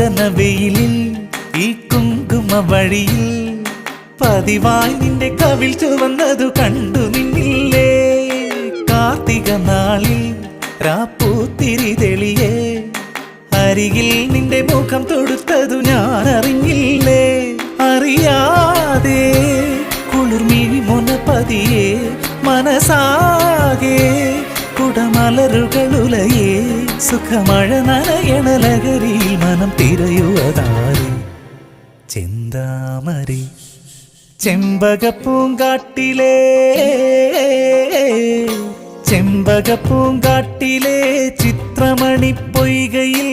ചന്ദന വെയിലിൽ ഈ കുങ്കുമ വഴിയിൽ. പതിവായി നിന്റെ കവിൽ ചുവന്നതു കണ്ടു നിന്നില്ലേ. കാർത്തിക നാളിൽ രാപ്പൂത്തിരി തെളിയേ. അരികിൽ നിന്റെ മുഖം തൊടുത്തതു ഞാൻ അറിഞ്ഞില്ലേ അറിയാതെ കുളിർമിഴി പതിയെ മനസാകെ കുടമലരുകളുലയേ. സുഖമഴ നനയണ ലഹരിയിൽ മനം തിരയുവതാരി. ചെന്താമരി ചെമ്പകപ്പൂങ്കാട്ടിലേ. ചെമ്പകപ്പൂങ്കാട്ടിലെ ചിത്രമണി പൊയ്കയിൽ